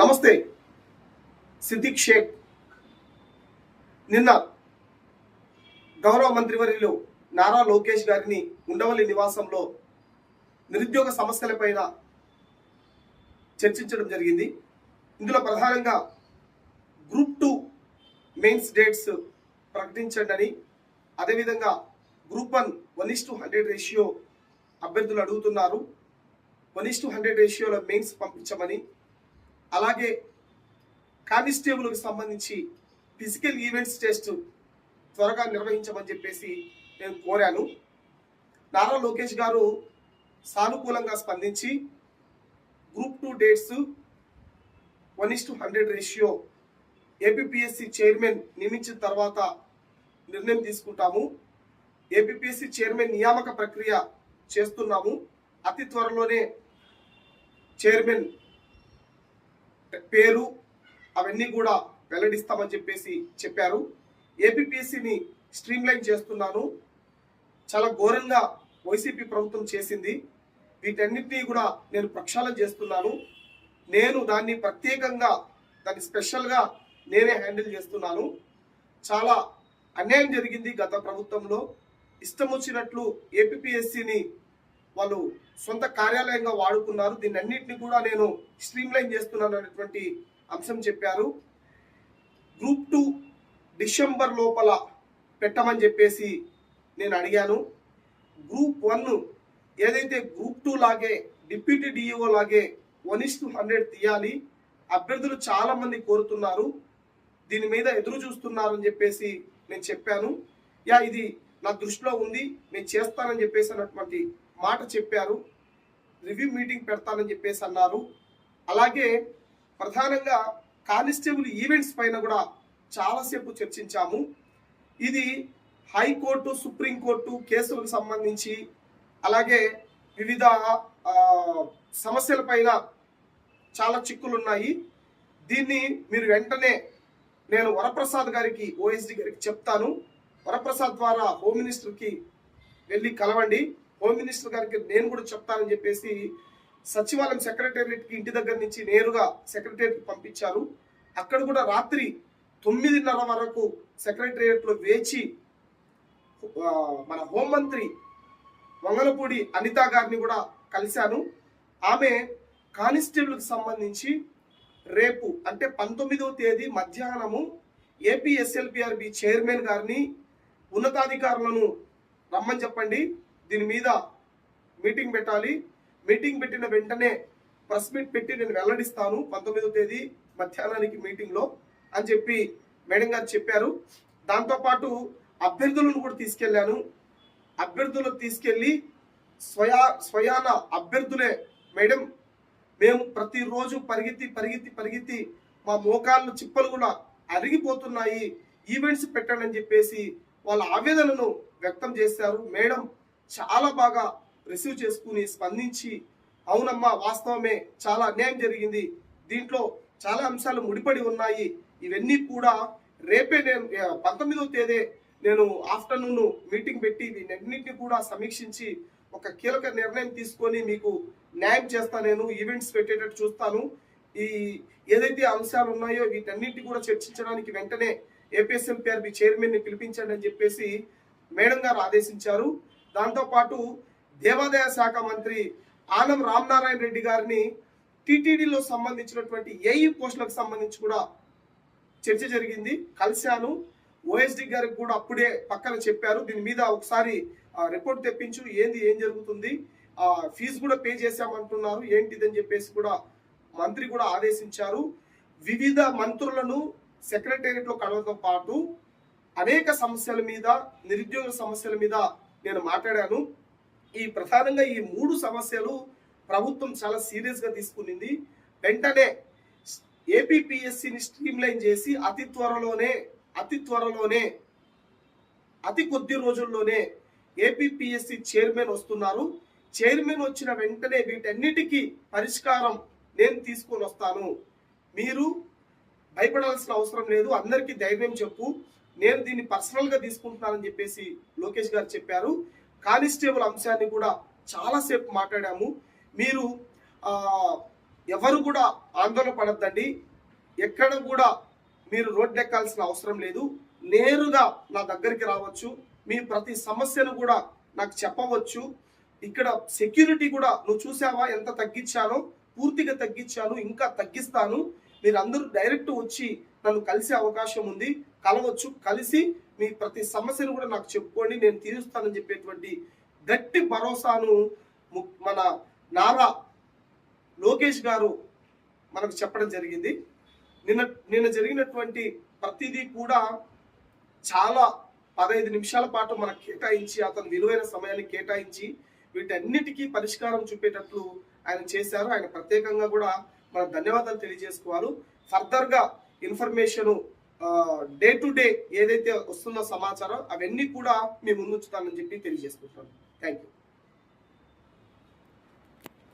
నమస్తే సిద్దిక్ షేక్. నిన్న గౌరవ మంత్రివర్యులు నారా లోకేష్ గారిని ఉండవల్లి నివాసంలో నిరుద్యోగ సమస్యలపైన చర్చించడం జరిగింది. ఇందులో ప్రధానంగా గ్రూప్ టూ మెయిన్స్ డేట్స్ ప్రకటించండి అని అదేవిధంగా group one one is to hundred ratio అభ్యర్థులు అడుగుతున్నారు. వన్ ఇస్ టు హండ్రెడ్ రేషియోలో మెయిన్స్ పంపించమని అలాగే కానిస్టేబుల్కి సంబంధించి ఫిజికల్ ఈవెంట్స్ టెస్ట్ త్వరగా నిర్వహించమని చెప్పేసి నేను కోరాను. నారా లోకేష్ గారు సానుకూలంగా స్పందించి group two dates one is to hundred ratio APSC chairman నియమించిన తర్వాత నిర్ణయం తీసుకుంటాము. ఏపీఎస్సి చైర్మన్ నియామక ప్రక్రియ చేస్తున్నాము. అతి త్వరలోనే చైర్మన్ పేరు అవన్నీ కూడా వెల్లడిస్తామని చెప్పేసి చెప్పారు. ఏపీఎస్సిని స్ట్రీమ్లైన్ చేస్తున్నాను. చాలా ఘోరంగా వైసీపీ ప్రభుత్వం చేసింది. వీటన్నిటినీ కూడా నేను ప్రక్షాళన చేస్తున్నాను. నేను దాన్ని ప్రత్యేకంగా దాన్ని స్పెషల్గా నేనే హ్యాండిల్ చేస్తున్నాను. చాలా అన్యాయం జరిగింది గత ప్రభుత్వంలో. ఇష్టం వచ్చినట్లు ఏపీఎస్సిని వాళ్ళు సొంత కార్యాలయంగా వాడుకున్నారు. దీన్ని అన్నింటినీ కూడా నేను స్ట్రీమ్లైన్ చేస్తున్నాను అనేటువంటి అంశం చెప్పారు. గ్రూప్ టూ డిసెంబర్ లోపల పెట్టమని చెప్పేసి నేను అడిగాను. గ్రూప్ వన్ ఏదైతే గ్రూప్ టూ లాగే డిప్యూటీ డిఈఓ లాగే వన్ ఇస్ టు హండ్రెడ్ తీయాలి అభ్యర్థులు చాలా మంది కోరుతున్నారు. దీని మీద ఎదురు చూస్తున్నారు అని చెప్పేసి నేను చెప్పాను. యా ఇది నా దృష్టిలో ఉంది. నేను చేస్తానని చెప్పేసి అన్నటువంటి మాట చెప్పారు. రివ్యూ మీటింగ్ పెడతానని చెప్పేసి అన్నారు. అలాగే ప్రధానంగా కానిస్టేబుల్ ఈవెంట్స్ పైన కూడా చాలాసేపు చర్చించాము. ఇది హైకోర్టు సుప్రీంకోర్టు కేసులకు సంబంధించి అలాగే వివిధ సమస్యల సమస్యలపైన చాలా చిక్కులు ఉన్నాయి దీన్ని మీరు వెంటనే నేను వరప్రసాద్ గారికి ఓఎస్డి గారికి చెప్తాను. వరప్రసాద్ ద్వారా హోమ్ మినిస్టర్కి వెళ్ళి కలవండి. హోమ్ మినిస్టర్ గారికి నేను కూడా చెప్తానని చెప్పేసి సచివాలయం సెక్రటేరియట్కి ఇంటి దగ్గర నుంచి నేరుగా సెక్రటేరియట్కి పంపించారు. అక్కడ కూడా రాత్రి తొమ్మిదిన్నర వరకు సెక్రటేరియట్లో వేచి మన హోంమంత్రి వంగలపూడి అనిత గారిని కూడా కలిశాను. ఆమె కానిస్టేబుల్కి సంబంధించి రేపు అంటే పంతొమ్మిదవ తేదీ మధ్యాహ్నము ఏపీఎస్ఎల్పిఆర్బి చైర్మన్ గారిని ఉన్నతాధికారులను రమ్మని చెప్పండి. దీని మీద మీటింగ్ పెట్టాలి. మీటింగ్ పెట్టిన వెంటనే ప్రెస్ మీట్ పెట్టి నేను వెల్లడిస్తాను పంతొమ్మిదవ తేదీ మధ్యాహ్నానికి మీటింగ్లో అని చెప్పి మేడం గారు చెప్పారు. దాంతోపాటు అభ్యర్థులను కూడా తీసుకెళ్ళాను. అభ్యర్థులు తీసుకెళ్ళి స్వయా స్వయాన అభ్యర్థులే మేడం మేము ప్రతిరోజు పరిగెత్తి పరిగెత్తి పరిగెత్తి మా మోకాళ్ళు చిప్పలు కూడా అరిగిపోతున్నాయి. ఈవెంట్స్ పెట్టండి అని చెప్పేసి వాళ్ళ ఆవేదనను వ్యక్తం చేశారు మేడం. చాలా బాగా రిసీవ్ చేసుకుని స్పందించి అవునమ్మా వాస్తవమే చాలా అన్యాయం జరిగింది. దీంట్లో చాలా అంశాలు ముడిపడి ఉన్నాయి. ఇవన్నీ కూడా రేపే నేను పంతొమ్మిదవ తేదీ నేను ఆఫ్టర్నూన్ మీటింగ్ పెట్టి వీటన్నింటినీ కూడా సమీక్షించి ఒక కీలక నిర్ణయం తీసుకొని మీకు న్యాయం చేస్తా నేను ఈవెంట్స్ పెట్టేటట్టు చూస్తాను. ఈ ఏదైతే అంశాలు ఉన్నాయో వీటన్నింటి కూడా చర్చించడానికి వెంటనే ఏపీఎస్ఎంపీఆర్బి చైర్మన్ని పిలిపించండి అని చెప్పేసి మేడం గారు ఆదేశించారు. దాంతోపాటు దేవాదాయ శాఖ మంత్రి ఆనం రామనారాయణ రెడ్డి గారిని టీటీడీలో సంబంధించినటువంటి ఏఈ పోస్టులకు సంబంధించి కూడా చర్చ జరిగింది. కలిశాను. ఓఎస్డి గారికి కూడా అప్పుడే పక్కన చెప్పారు. దీని మీద ఒకసారి ఆ, రిపోర్ట్ తెప్పించు ఏంది ఏం జరుగుతుంది ఆ ఫీజు కూడా పే చేశామంటున్నారు. ఏంటిదని చెప్పేసి కూడా మంత్రి కూడా ఆదేశించారు. వివిధ మంత్రులను సెక్రటేరియట్లో కలవడంతో పాటు అనేక సమస్యల మీద నిరుద్యోగ సమస్యల మీద నేను మాట్లాడాను. ఈ ప్రధానంగా ఈ మూడు సమస్యలు ప్రభుత్వం చాలా సీరియస్గా తీసుకునింది. వెంటనే ఏపీఎస్సిని స్ట్రీమ్ లైన్ చేసి అతి త్వరలోనే అతి త్వరలోనే అతి కొద్ది రోజుల్లోనే ఏపీఎస్సి చైర్మన్ వస్తున్నారు. చైర్మన్ వచ్చిన వెంటనే వీటన్నిటికీ పరిష్కారం నేను తీసుకొని వస్తాను. మీరు భయపడాల్సిన అవసరం లేదు. అందరికీ ధైర్యం చెప్పు. నేను దీన్ని పర్సనల్గా తీసుకుంటున్నానని చెప్పేసి లోకేష్ గారు చెప్పారు. కానిస్టేబుల్ అంశాన్ని కూడా చాలాసేపు మాట్లాడాము. మీరు ఎవరు కూడా ఆందోళన పడద్దండి. ఎక్కడ కూడా మీరు రోడ్డు ఎక్కాల్సిన అవసరం లేదు. నేరుగా నా దగ్గరికి రావచ్చు. మీ ప్రతి సమస్యను కూడా నాకు చెప్పవచ్చు. ఇక్కడ సెక్యూరిటీ కూడా నువ్వు చూసావా? ఎంత తగ్గించానో? పూర్తిగా తగ్గించాను. ఇంకా తగ్గిస్తాను. మీరు అందరూ డైరెక్ట్ వచ్చి నన్ను కలిసే అవకాశం ఉంది. కలవచ్చు. కలిసి మీ ప్రతి సమస్యను కూడా నాకు చెప్పుకోండి. నేను తీరుస్తానని చెప్పేటువంటి గట్టి భరోసాను ము- మన నారా లోకేష్ గారు మనకు చెప్పడం జరిగింది. నిన్న నిన్న జరిగినటువంటి ప్రతిదీ కూడా చాలా పదహైదు నిమిషాల పాటు మనకు కేటాయించి అతను విలువైన సమయాన్ని కేటాయించి వీటన్నిటికీ పరిష్కారం చూపేటట్లు ఆయన చేశారు. ఆయన ప్రత్యేకంగా కూడా మన ధన్యవాదాలు తెలియజేసుకోవాలి. ఫర్దర్గా ఇన్ఫర్మేషన్ డే టు డే ఏదైతే వస్తుందో సమాచారం అవన్నీ కూడా మీ ముందుంచుతానని చెప్పి తెలియజేసుకుంటున్నాను. Thank you